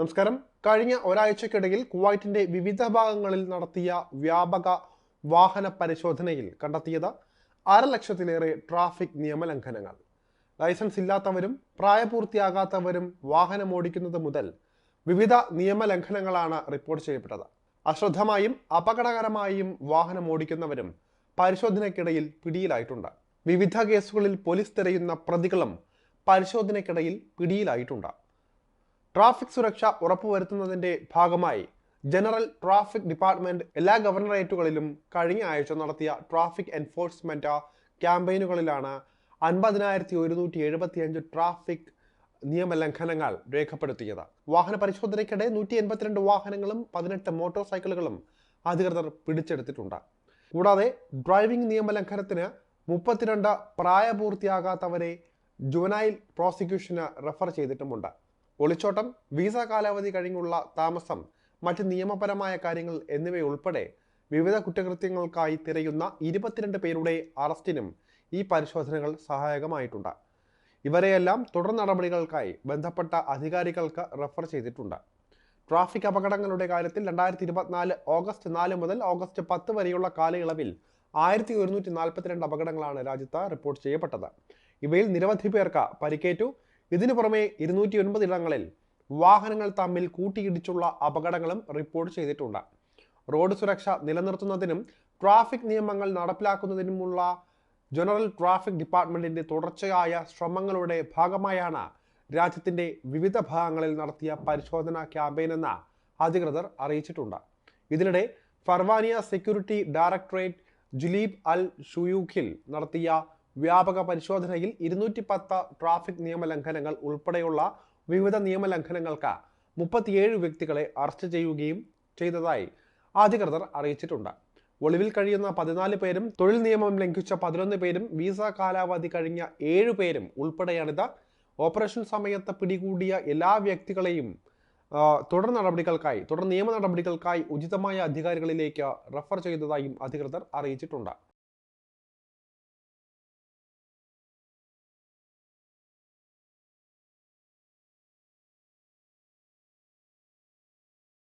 നമസ്കാരം. കഴിഞ്ഞ ഒരാഴ്ചക്കിടയിൽ കുവൈറ്റിന്റെ വിവിധ ഭാഗങ്ങളിൽ നടത്തിയ വ്യാപക വാഹന പരിശോധനയിൽ കണ്ടെത്തിയത് അര ലക്ഷത്തിലേറെ ട്രാഫിക് നിയമലംഘനങ്ങൾ. ലൈസൻസ് ഇല്ലാത്തവരും പ്രായപൂർത്തിയാകാത്തവരും വാഹനം ഓടിക്കുന്നത് മുതൽ വിവിധ നിയമലംഘനങ്ങളാണ് റിപ്പോർട്ട് ചെയ്യപ്പെട്ടത്. അശ്രദ്ധമായും അപകടകരമായും വാഹനം ഓടിക്കുന്നവരും പരിശോധനയ്ക്കിടയിൽ പിടിയിലായിട്ടുണ്ട്. വിവിധ കേസുകളിൽ പോലീസ് തിരയുന്ന പ്രതികളും പരിശോധനയ്ക്കിടയിൽ പിടിയിലായിട്ടുണ്ട്. ട്രാഫിക് സുരക്ഷ ഉറപ്പുവരുത്തുന്നതിന്റെ ഭാഗമായി ജനറൽ ട്രാഫിക് ഡിപ്പാർട്ട്മെന്റ് എല്ലാ ഗവർണറേറ്റുകളിലും കഴിഞ്ഞ ആഴ്ച നടത്തിയ ട്രാഫിക് എൻഫോഴ്സ്മെന്റ് ക്യാമ്പയിനുകളിലാണ് അൻപതിനായിരത്തി ഒരുന്നൂറ്റി എഴുപത്തിയഞ്ച് ട്രാഫിക് നിയമലംഘനങ്ങൾ രേഖപ്പെടുത്തിയത്. വാഹന പരിശോധനയ്ക്കിടെ നൂറ്റി എൺപത്തിരണ്ട് വാഹനങ്ങളും പതിനെട്ട് മോട്ടോർ സൈക്കിളുകളും അധികൃതർ പിടിച്ചെടുത്തിട്ടുണ്ട്. കൂടാതെ ഡ്രൈവിംഗ് നിയമലംഘനത്തിന് മുപ്പത്തിരണ്ട് പ്രായപൂർത്തിയാകാത്തവരെ ജുവനൈൽ പ്രോസിക്യൂഷന് റെഫർ ചെയ്തിട്ടുമുണ്ട്. ഒളിച്ചോട്ടം വിസ കാലാവധി കഴിഞ്ഞുള്ള താമസം മറ്റ് നിയമപരമായ കാര്യങ്ങൾ എന്നിവയുൾപ്പെടെ വിവിധ കുറ്റകൃത്യങ്ങൾക്കായി തിരയുന്ന ഇരുപത്തിരണ്ട് പേരുടെ അറസ്റ്റിനും ഈ പരിശോധനകൾ സഹായകമായിട്ടുണ്ട്. ഇവരെയെല്ലാം തുടർ നടപടികൾക്കായി ബന്ധപ്പെട്ട അധികാരികൾക്ക് റെഫർ ചെയ്തിട്ടുണ്ട്. ട്രാഫിക് അപകടങ്ങളുടെ കാര്യത്തിൽ രണ്ടായിരത്തി ഇരുപത്തിനാല് ഓഗസ്റ്റ് നാല് മുതൽ ഓഗസ്റ്റ് പത്ത് വരെയുള്ള കാലയളവിൽ ആയിരത്തി ഒരുന്നൂറ്റി നാൽപ്പത്തിരണ്ട് അപകടങ്ങളാണ് രാജ്യത്ത് റിപ്പോർട്ട് ചെയ്യപ്പെട്ടത്. ഇവയിൽ നിരവധി പേർക്ക് പരിക്കേറ്റു ഇതിനു പുറമെ ഇരുന്നൂറ്റി ഒൻപത് ഇടങ്ങളിൽ വാഹനങ്ങൾ തമ്മിൽ കൂട്ടിയിടിച്ചുള്ള അപകടങ്ങളും റിപ്പോർട്ട് ചെയ്തിട്ടുണ്ട്. റോഡ് സുരക്ഷ നിലനിർത്തുന്നതിനും ട്രാഫിക് നിയമങ്ങൾ നടപ്പിലാക്കുന്നതിനുമുള്ള ജനറൽ ട്രാഫിക് ഡിപ്പാർട്ട്മെന്റിന്റെ തുടർച്ചയായ ശ്രമങ്ങളുടെ ഭാഗമായാണ് രാജ്യത്തിന്റെ വിവിധ ഭാഗങ്ങളിൽ നടത്തിയ പരിശോധനാ ക്യാമ്പയിൻ എന്ന് അധികൃതർ അറിയിച്ചിട്ടുണ്ട്. ഇതിനിടെ ഫർവാനിയ സെക്യൂരിറ്റി ഡയറക്ടറേറ്റ് ജുലീബ് അൽ ഷുയൂഖിൽ നടത്തിയ വ്യാപക പരിശോധനയിൽ ഇരുന്നൂറ്റി പത്ത് ട്രാഫിക് നിയമലംഘനങ്ങൾ ഉൾപ്പെടെയുള്ള വിവിധ നിയമലംഘനങ്ങൾക്ക് മുപ്പത്തിയേഴ് വ്യക്തികളെ അറസ്റ്റ് ചെയ്യുകയും ചെയ്തതായി അധികൃതർ അറിയിച്ചിട്ടുണ്ട്. ഒളിവിൽ കഴിയുന്ന പതിനാല് പേരും തൊഴിൽ നിയമം ലംഘിച്ച പതിനൊന്ന് പേരും വിസ കാലാവധി കഴിഞ്ഞ ഏഴ് പേരും ഉൾപ്പെടെയാണിത്. ഓപ്പറേഷൻ സമയത്ത് പിടികൂടിയ എല്ലാ വ്യക്തികളെയും തുടർ നടപടികൾക്കായി തുടർ നിയമ നടപടികൾക്കായി ഉചിതമായ അധികാരികളിലേക്ക് റഫർ ചെയ്തതായും അധികൃതർ അറിയിച്ചിട്ടുണ്ട്.